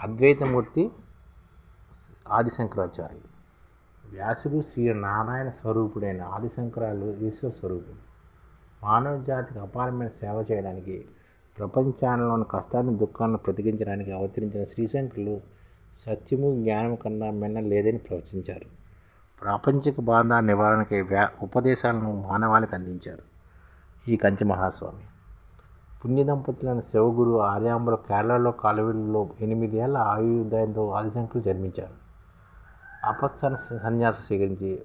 అద్వైతమూర్తి ఆదిశంకరాచార్యులు. వ్యాసుడు శ్రీ నారాయణ స్వరూపుడైన ఆదిశంకరాలు ఈశ్వర స్వరూపుడు. మానవ జాతికి అపారమైన సేవ చేయడానికి ప్రపంచాలలోని కష్టాన్ని దుఃఖాలను ప్రతిగించడానికి అవతరించిన శ్రీశంకరులు సత్యము జ్ఞానం కన్నా మిన్న లేదని ప్రవచించారు. ప్రాపంచిక బాధ నివారణకి వ్యా ఉపదేశాలను మానవాళికి అందించారు. ఈ కంచి మహాస్వామి పుణ్య దంపతులైన శివగురు ఆర్యాంబుల కేరళలో కాలువల్లో ఎనిమిదేళ్ళ ఆయుర్దాయంతో ఆదిశంకులు జన్మించారు. అపస్థాన సన్యాసం స్వీకరించి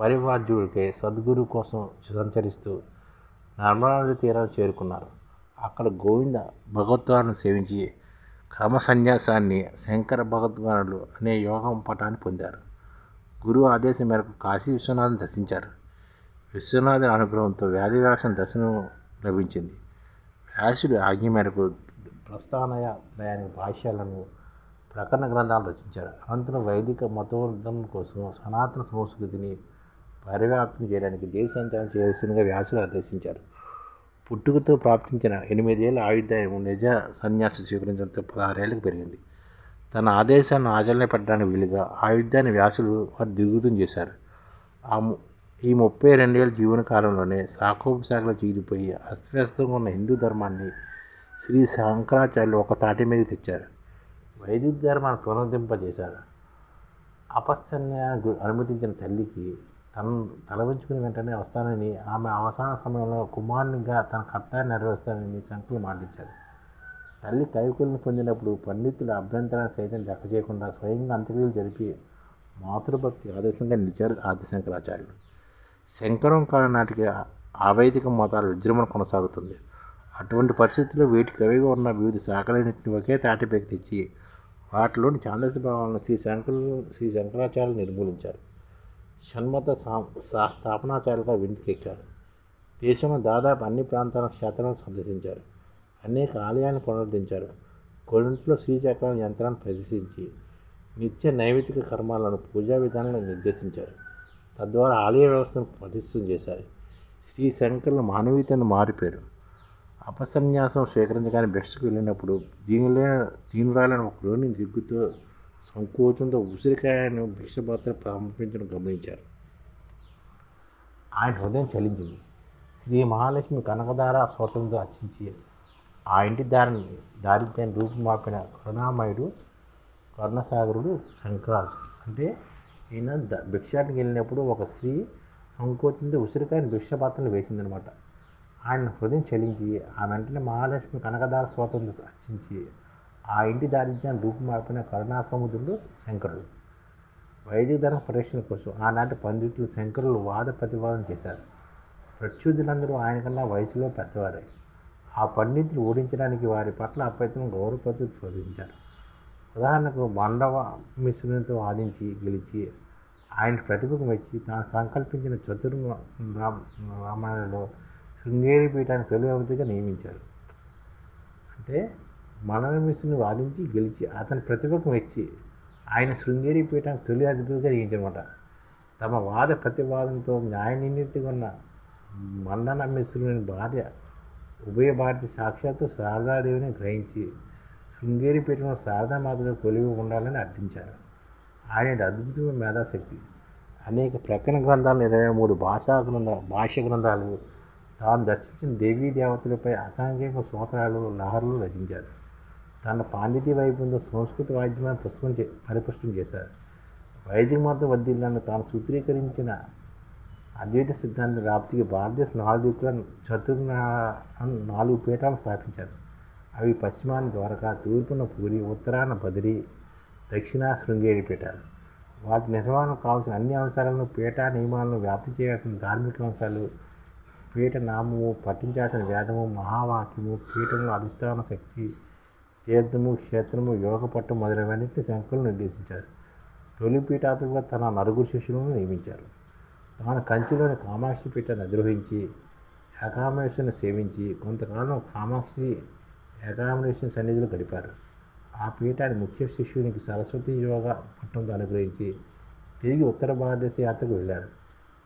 పరివార్జుడికి సద్గురు కోసం సంచరిస్తూ నర్మదా నది తీరాన్ని చేరుకున్నారు. అక్కడ గోవింద భగవద్వాలను సేవించి క్రమ సన్యాసాన్ని శంకర భగవద్వానులు అనే యోగం పటాన్ని పొందారు. గురువు ఆదేశం మేరకు కాశీ విశ్వనాథం దర్శించారు. విశ్వనాథుని అనుగ్రహంతో వ్యాధివ్యాసం దర్శనం లభించింది. వ్యాసుడు ఆజ్ఞ మేరకు ప్రస్థానయాత్రయానికి భాష్యాలను ప్రకరణ గ్రంథాలు రచించారు. అనంతరం వైదిక మతోద్ధం కోసం సనాతన సంస్కృతిని పరివ్యాప్తం చేయడానికి దేశ చేయాల్సిందిగా వ్యాసులు ఆదేశించారు. పుట్టుకతో ప్రాప్తించిన ఎనిమిదేళ్ళ ఆయుర్దాయం నిజ సన్యాసి స్వీకరించడంతో పదహారేళ్ళకు పెరిగింది. తన ఆదేశాన్ని ఆచరణ పెట్టడానికి వీలుగా ఆయుర్దాన్ని వ్యాసులు వారు దిగుతం చేశారు. ఆ ఈ ముప్పై రెండేళ్ళ జీవన కాలంలోనే శాఖోపశాఖలో చీలిపోయి అస్తవ్యస్తంగా ఉన్న హిందూ ధర్మాన్ని శ్రీ శంకరాచార్యులు ఒక తాటి మీద తెచ్చారు. వైదిక ధర్మాన్ని పునరుద్ధరింపజేశారు. అపస్సన్య అనుమతించిన తల్లికి తను తలవించుకుని వెంటనే వస్తానని ఆమె అవసాన సమయంలో కుమారునిగా తన కర్తాన్ని నెరవేరుస్తానని శంకులు మాటించారు తల్లి కైకులను పొందినప్పుడు పండితుల అభ్యంతరాన్ని సైతం లెక్క చేయకుండా స్వయంగా అంత్యక్రియలు జరిపి మాతృభక్తి ఆదేశంగా నిలిచారు ఆదిశంకరాచార్యులు. శంకరం కాలం నాటికి ఆవైదిక మతాల విజృంభణ కొనసాగుతుంది. అటువంటి పరిస్థితుల్లో వీటికి కవిగా ఉన్న వివిధ శాఖలన్నింటిని ఒకే తాటిపైకి తెచ్చి వాటిలోని ఛాందస భావాలను శ్రీ శంకరులు శ్రీ శంకరాచార్యులు నిర్మూలించారు. షణ్మత సా స్థాపనాచార్యులుగా విందుకెక్కారు. దేశంలో దాదాపు అన్ని ప్రాంతాల క్షేత్రాలను సందర్శించారు. అనేక ఆలయాలను పునరుద్ధరించారు. కొన్నింటిలో శ్రీచక్రం యంత్రాన్ని ప్రదర్శించి నిత్య నైమితిక కర్మాలను పూజా విధానాలను నిర్దేశించారు. తద్వారా ఆలయ వ్యవస్థను పటిష్టం చేశారు. శ్రీ శంకర్లు మానవీయతను మారిపోయారు. అపసన్యాసం స్వీకరించగానే బెస్ట్కి వెళ్ళినప్పుడు దీనిలో దీనురాలని ఒక లోని దిగ్గుతో సంకోచంతో ఉసిరికాయను భిక్షపాత్ర ప్రారంభించడం గమనించారు. ఆయన హృదయం చలించింది. శ్రీ మహాలక్ష్మి కనకదార స్వతంతో అర్చించి ఆ ఇంటి దారిని దారిద్ర్యాన్ని రూపుమాపిన కరుణామయుడు కరుణసాగరుడు శంకరాజు. అంటే ఈయన ద భిక్షాటికి వెళ్ళినప్పుడు ఒక స్త్రీ సంకోచించి ఉసిరికాయని భిక్షపాత్రలు వేసిందనమాట. ఆయన హృదయం చలించి ఆ వెంటనే మహాలక్ష్మి కనకదార స్వాతంత్రం అర్చించి ఆ ఇంటి దారిద్ర్యాన్ని రూపుమాపిన కరుణా సముద్రుడు శంకరుడు. వైదిక ధర్మ పరీక్షణ కోసం ఆనాటి పండితులు శంకరులు వాద ప్రతివాదం చేశారు. ప్రత్యుధులందరూ ఆయన కన్నా వయసులో పెద్దవారే. ఆ పండితులు ఓడించడానికి వారి పట్ల అప్రయత్నం గౌరవ పద్ధతి శోధించారు ఉదాహరణకు మండవ మిశ్రునితో వాదించి గెలిచి ఆయన ప్రతిభకు మెచ్చి తాను సంకల్పించిన చతుర్ రామాయణలో శృంగేరి పీఠాన్ని తొలి అభివృద్ధిగా నియమించారు. అంటే మనన మిశ్రుని వాదించి గెలిచి అతని ప్రతిభకు మెచ్చి ఆయన శృంగేరి పీఠాన్ని తొలి అధిపతిగా నియమించనమాట తమ వాద ప్రతివాదంతో న్యాయ నిర్ణీతిగా ఉన్న మండన మిశ్రుని భార్య ఉభయ భారతి సాక్షాత్తు శారదాదేవిని గ్రహించి శృంగేరి పీఠంలో శారదామాతగా కొలివి ఉండాలని అర్థించారు. ఆయన అద్భుతమైన మేధాశక్తి. అనేక ప్రకరణ గ్రంథాలు ఇరవై మూడు భాషా గ్రంథ భాష గ్రంథాలు తాను దర్శించిన దేవీ దేవతలపై అసాంఘిక సూత్రాలు నహరులు రచించారు. తన పాండిత్య వైభవంతో సంస్కృత వాద్యమైన పుస్తకం చే పరిపుష్టం చేశారు. వైదిక మాత్రం వద్దీలను తాను సూత్రీకరించిన అద్వైత సిద్ధాంత వ్యాప్తికి భారతదేశ నాలుగు దిక్కుల చతుర్న నాలుగు పీఠాలు స్థాపించారు. అవి పశ్చిమాన ద్వారకా తూర్పున పూరి ఉత్తరాన బదిరి దక్షిణ శృంగేరి పీఠాలు. వాటి నిర్వహణకు కావాల్సిన అన్ని అంశాలను పీఠ నియమాలను వ్యాప్తి చేయాల్సిన ధార్మిక అంశాలు పీఠ నామము పఠించాల్సిన వేదము మహావాక్యము పీఠంలో అధిష్టాన శక్తి తీర్థము క్షేత్రము యోగ పట్టు మొదలైనన్నింటినీ శంకులు నిర్దేశించారు. తొలి పీఠాతుగా తన నలుగురు శిష్యులను నియమించారు. తాను కంచిలోని కామాక్షి పీఠాన్ని అధిరోహించి ఏకామేశ్వరిని సేవించి కొంతకాలం కామాక్షి ఏకామేశ్వరి సన్నిధిలో గడిపారు. ఆ పీఠాన్ని ముఖ్య శిష్యునికి సరస్వతి యోగ పట్టణంతో అనుగ్రహించి తిరిగి ఉత్తర భారతదేశ యాత్రకు వెళ్ళారు.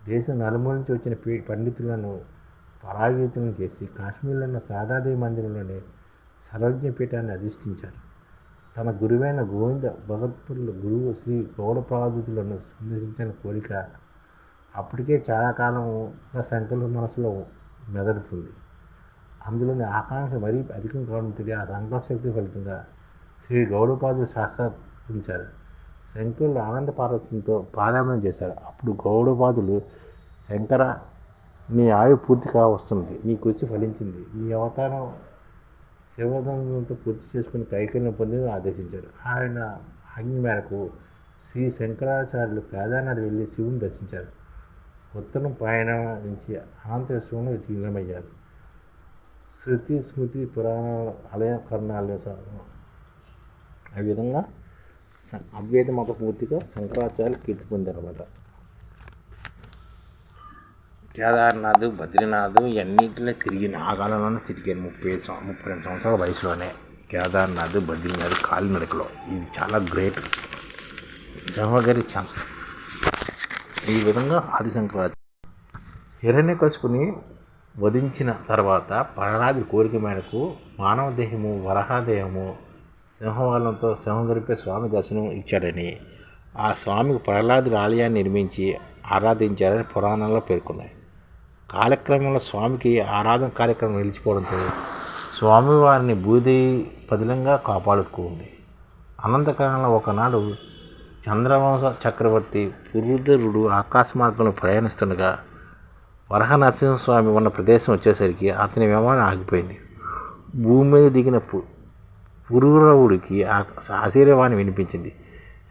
దేశం నలుమూల నుంచి వచ్చిన పీ పండితులను పరాజితులను చేసి కాశ్మీర్లో ఉన్న సాదాదేవి మందిరంలోనే సర్వజ్ఞ పీఠాన్ని అధిష్ఠించారు. తన గురువైన గోవింద భగత్పురుల గురువు శ్రీ గౌడపాదులను సందర్శించిన కోరిక అప్పటికే చాలా కాలంగా సంకల్ప మనసులో మెదడుతుంది. అందులోని ఆకాంక్ష మరీ అధికం కావడంతో ఆ సంకల్ప శక్తి ఫలితంగా శ్రీ గౌడపాదులు శాస్త్రించారు శంకరులు ఆనంద పార్వతులతో పారాయణం చేశారు. అప్పుడు గౌడపాదులు శంకర నీ ఆయు పూర్తిగా వస్తుంది నీ కృషి ఫలించింది నీ అవతారం శివదంతో పూర్తి చేసుకుని కైకల్యం పొంది ఆదేశించారు. ఆయన ఆజ్ఞ మేరకు శ్రీ శంకరాచార్యులు కేదార్నాథ్ వెళ్ళి శివుని దర్శించారు. ఉత్తరం పయన నుంచి అనంతేశ్వరంలో విలీనమయ్యారు శృతి స్మృతి పురాణ అలయకరణాలు ఆ విధంగా అద్వైత మత పూర్తిగా శంకరాచార్యులు కీర్తి పొందారు అన్నమాట కేదార్నాథ్ బద్రీనాథ్ ఇవన్నింటిలో తిరిగిన ఆ తిరిగాను ముప్పై ముప్పై రెండు సంవత్సరాల వయసులోనే కేదార్నాథ్ బద్రీనాథ్ కాలినడకలో ఇది చాలా గ్రేట్ సింహగిరి ఛాన్స్. ఈ విధంగా ఆది శంకరాచార్య హిరణ్యకశిపుని వధించిన తర్వాత ప్రహ్లాది కోరిక మేరకు మానవ దేహము వరహాదేహము సింహవాలంతో సింహగిరిపై స్వామి దర్శనం ఇచ్చాడని ఆ స్వామికి ప్రహ్లాదుడు ఆలయాన్ని నిర్మించి ఆరాధించారని పురాణాల్లో పేర్కొన్నాయి. కాలక్రమంలో స్వామికి ఆరాధన కార్యక్రమం నిలిచిపోవడంతో స్వామివారిని భూదేవి పదిలంగా కాపాడుకుంది. అనంతకాలంలో ఒకనాడు చంద్రవంశ చక్రవర్తి పురుధరుడు ఆకాశ మార్గంలో ప్రయాణిస్తుండగా వరహ నరసింహస్వామి ఉన్న ప్రదేశం వచ్చేసరికి అతని విమానం ఆగిపోయింది. భూమి మీద దిగిన పు పురూరవుడికి ఆ ఆశీర్వాణి వినిపించింది.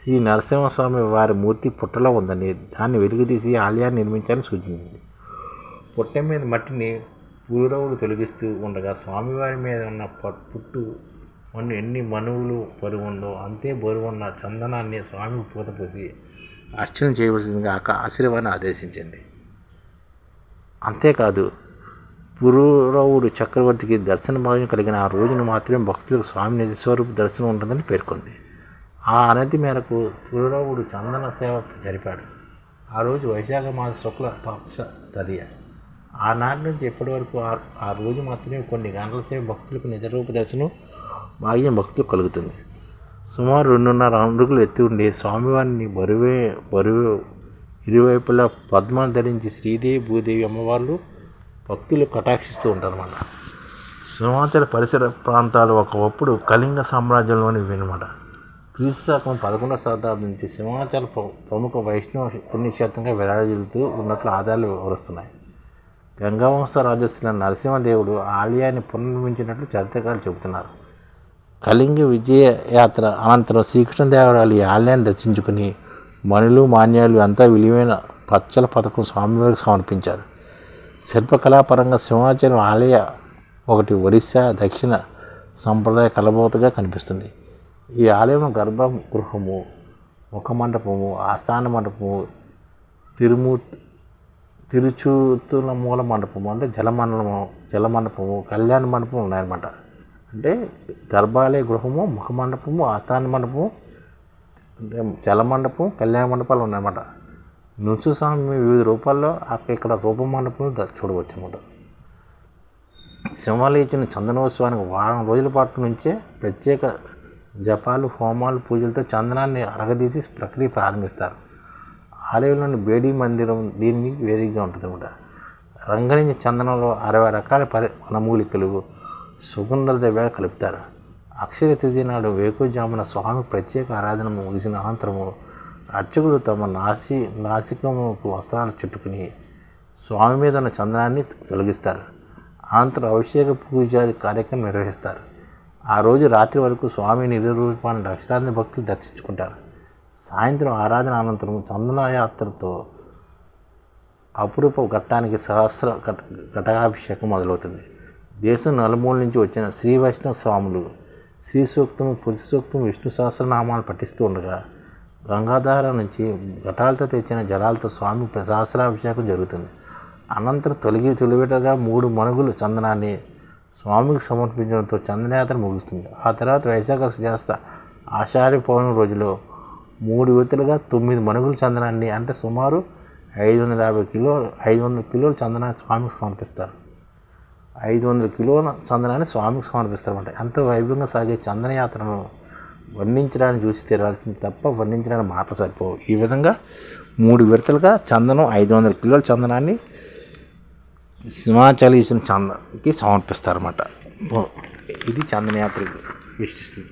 శ్రీ నరసింహస్వామి వారి మూర్తి పుట్టలో ఉందని దాన్ని వెలుగుతీసి ఆలయాన్ని నిర్మించాలని సూచించింది. పుట్ట మీద మట్టిని పురూరవుడు తొలగిస్తూ ఉండగా స్వామివారి మీద ఉన్న పుట్టు మన్ను ఎన్ని మనువులు బరువు ఉందో అంతే బరువు ఉన్న చందనాన్ని స్వామికి పూత పోసి అర్చన చేయవలసిందిగా ఆశీర్వాణి ఆదేశించింది. అంతేకాదు పురూరవుడు చక్రవర్తికి దర్శన భాగ్యం కలిగిన ఆ రోజున మాత్రమే భక్తులకు స్వామి నిజస్వరూప దర్శనం ఉంటుందని పేర్కొంది. ఆ అనతి మేరకు పురూరవుడు చందన సేవ జరిపాడు. ఆ రోజు వైశాఖ మాస శుక్ల పక్ష తదియ. ఆనాటి నుంచి ఇప్పటి వరకు ఆ రోజు మాత్రమే కొన్ని గంటల సేవ భక్తులకు నిజరూప దర్శనం భాగ్యం భక్తులకు కలుగుతుంది. సుమారు రెండున్నర అడుగులు ఎత్తి ఉండి స్వామివారిని బరువే బరువు ఇరువైపులా పద్మాలు ధరించి శ్రీదేవి భూదేవి అమ్మవార్లు భక్తులు కటాక్షిస్తూ ఉంటారన్నమాట. సింహాచల పరిసర ప్రాంతాలు ఒకప్పుడు కళింగ సామ్రాజ్యంలోని అనమాట క్రీస్తు శాతం పదకొండవ శతాబ్దం నుంచి సింహాచల ప్ర- ప్రముఖ వైష్ణవ పుణ్యక్షేత్రంగా విరాజిల్లుతూ ఉన్నట్లు ఆధారాలు వివరిస్తున్నాయి. గంగావంశ రాజశ్రీ నరసింహదేవుడు ఆలయాన్ని పునర్నిర్మించినట్లు చరిత్రకారులు చెబుతున్నారు. కళింగ విజయ యాత్ర అనంతరం శ్రీకృష్ణదేవరాయలు ఈ ఆలయాన్ని దర్శించుకుని మణులు మాన్యాలు అంతా విలువైన పచ్చల పథకం స్వామివారికి సమర్పించారు. శిల్పకళాపరంగా సింహాచలం ఆలయ ఒకటి ఒరిస్సా దక్షిణ సంప్రదాయ కలబోతగా కనిపిస్తుంది. ఈ ఆలయం గర్భగృహము ముఖమండపము ఆస్థాన మండపము తిరుమూర్తి తిరుచూతుల మూల మండపము అంటే జలమండపము జలమండపము కళ్యాణ మండపం ఉన్నాయన్నమాట. అంటే గర్భాలయ గృహము ముఖ మండపము ఆస్థాన మండపము అంటే జలమండపం కళ్యాణ మండపాలు ఉన్నాయన్నమాట. నృత్య స్వామి వివిధ రూపాల్లో అక్కడ ఇక్కడ రూప మండపం చూడవచ్చు అన్నమాట సింహాలు ఇచ్చిన చందనోత్సవానికి వారం రోజుల పాటు నుంచే ప్రత్యేక జపాలు హోమాలు పూజలతో చందనాన్ని అరగదీసి ప్రక్రియ ప్రారంభిస్తారు. ఆలయంలోని బేడీ మందిరం దీనికి వేదికగా ఉంటుంది అనమాట రంగరించి చందనంలో అరవై రకాల పరి వనమూలికలు సుగంధ ద్రవ్యాలు కలుపుతారు. అక్షయ తృతీయ నాడు వేకుజామున స్వామి ప్రత్యేక ఆరాధన ముగిసిన అనంతరము అర్చకులు తమ నాసి నాసికముకు వస్త్రాలు చుట్టుకుని స్వామి మీద ఉన్న చందనాన్ని తొలగిస్తారు. అనంతరం అభిషేక పూజాది కార్యక్రమం నిర్వహిస్తారు. ఆ రోజు రాత్రి వరకు స్వామి నిర్రూపాన్ని లక్షలాది భక్తులు దర్శించుకుంటారు. సాయంత్రం ఆరాధన అనంతరం చందనయాత్రతో అపురూప ఘట్టానికి సహస్ర ఘట మొదలవుతుంది. దేశం నలుమూల నుంచి వచ్చిన శ్రీ వైష్ణవ స్వాములు శ్రీ సూక్తం పురుష సూక్తం విష్ణు సహస్రనామాలు పఠిస్తూ ఉండగా గంగాధార నుంచి ఘటాలతో తెచ్చిన జలాలతో స్వామి సహస్రాభిషేకం జరుగుతుంది. అనంతరం తొలగి తొలివిటగా మూడు మణుగులు చందనాన్ని స్వామికి సమర్పించడంతో చందనయాత్ర ముగుస్తుంది. ఆ తర్వాత వైశాఖ శాస్త్ర ఆషాఢ పౌర్ణమి రోజులో మూడు విడతలుగా తొమ్మిది మణుగులు చందనాన్ని అంటే సుమారు ఐదు వందల యాభై కిలో ఐదు వందల కిలోలు చందనాన్ని స్వామికి సమర్పిస్తారు. ఐదు వందల కిలోల చందనాన్ని స్వామికి సమర్పిస్తారు అన్నమాట ఎంతో వైభవంగా సాగే చందన యాత్రను వర్ణించడానికి చూసి తీరాల్సింది తప్ప వర్ణించడానికి మాట సరిపోవు. ఈ విధంగా మూడు విడతలుగా చందనం ఐదు వందల కిలోల చందనాన్ని సింహాచలీసిన చందనకి సమర్పిస్తారన్నమాట. ఇది చందనయాత్ర విశిస్తుంది